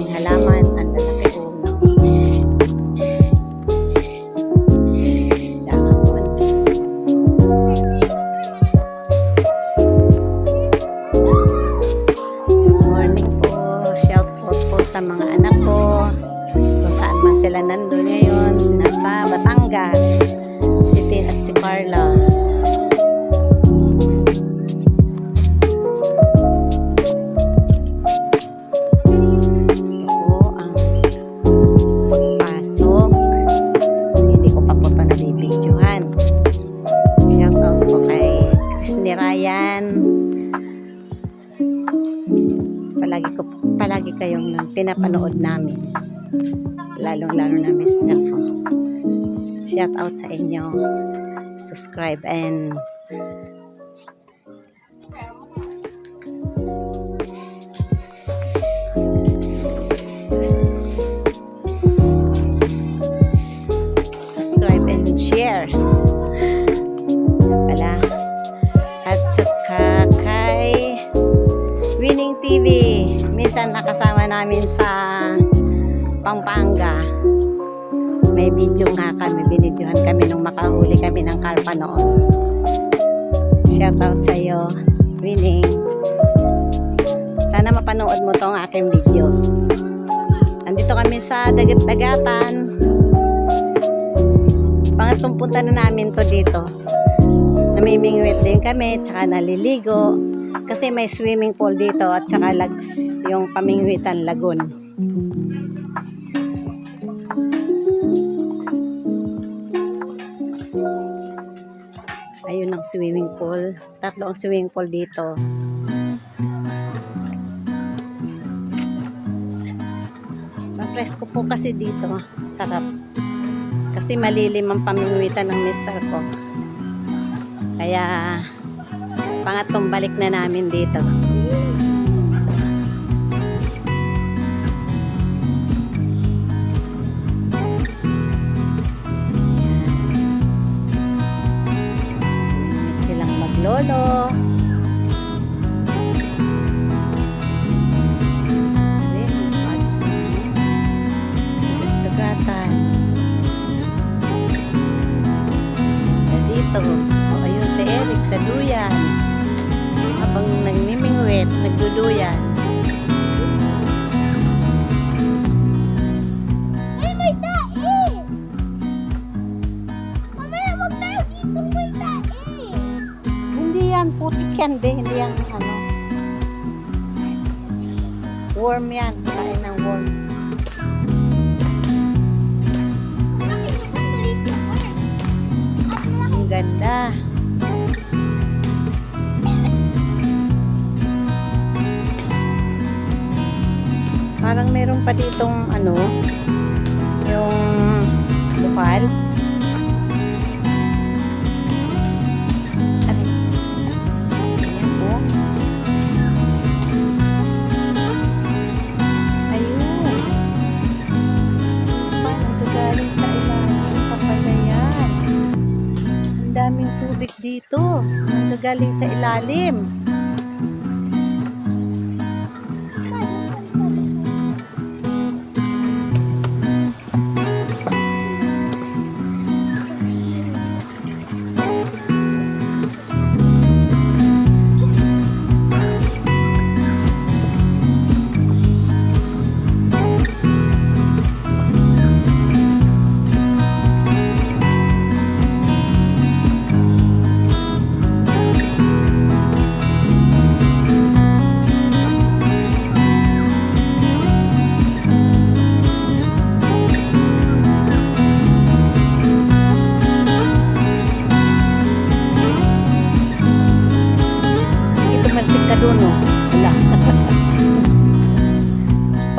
daming halaman. Ang lalaki. No? Dahon. Morning po. Shout out po sa mga anak ko. Kung saan man sila nandun ngayon. Nasa Batangas. Si Tin at si Carla. Palagi ko palagi kayong pinapanood namin. Lalong lalo na mister ko. Shout out sa inyo. Subscribe and Minsan nakasama namin sa Pampanga. May video nga kami, binidyohan kami nung makahuli kami ng karpa noon. Shoutout sa iyo, Winning. Sana mapanood mo tong aking video. Nandito kami sa dagat-dagatan. Pangatlong punta na namin to dito. Namimingwit din kami, tsaka naliligo. Kasi may swimming pool dito at tsaka lag, yung pamingwitan lagoon. Ayun ang swimming pool. Tatlo ang swimming pool dito. Mapresko po kasi dito. Sarap. Kasi malilim ang pamingwitan ng mister ko. Kaya pangatlong balik na namin dito. Dagatan. Dito. O, ayun si Eric sa duyan. Habang nagmimingwit, nagduduyan. Ay, may tae! Mamaya, wag tayo dito, may! Hindi yan, putik yan, be. Hindi yan, ano. Worm yan. Kain ng worm. Ganda. Parang meron pa ditong ano, yung bukal. Tubig dito. Ang galing sa ilalim. Doon, oh. Wala.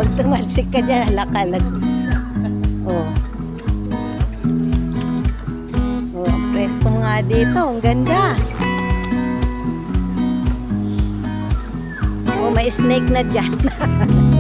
Pag tumalsik ka dyan, hala ka lag. Oh. Oh, ang presko nga dito. Ang ganda. Oh, may snake na dyan.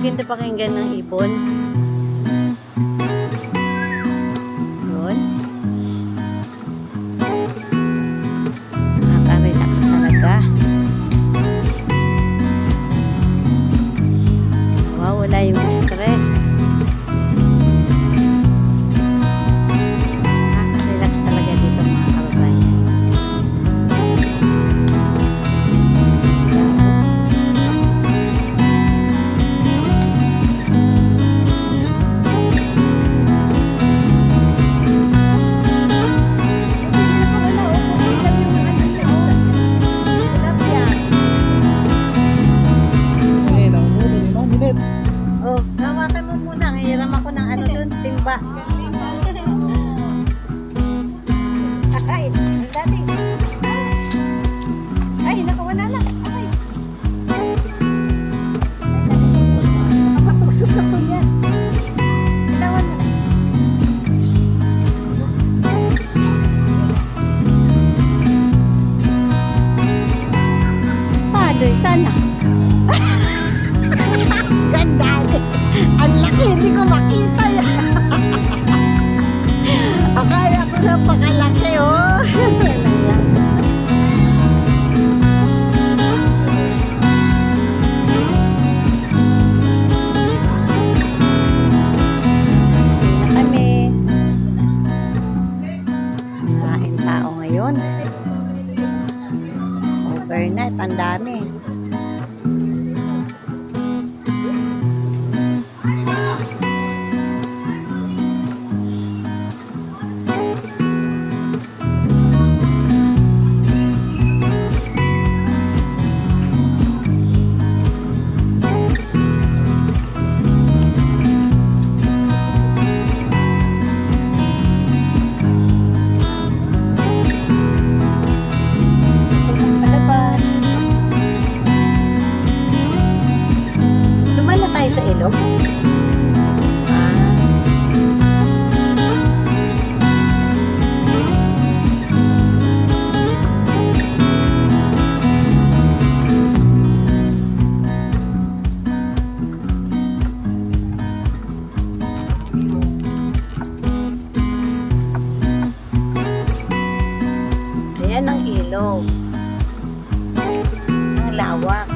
Huwag yun pakinggan ng ibon. Nangihiram ako ng ano doon, timba. Ay, ang dating. Ang dami. ng ilog. Ang lawak.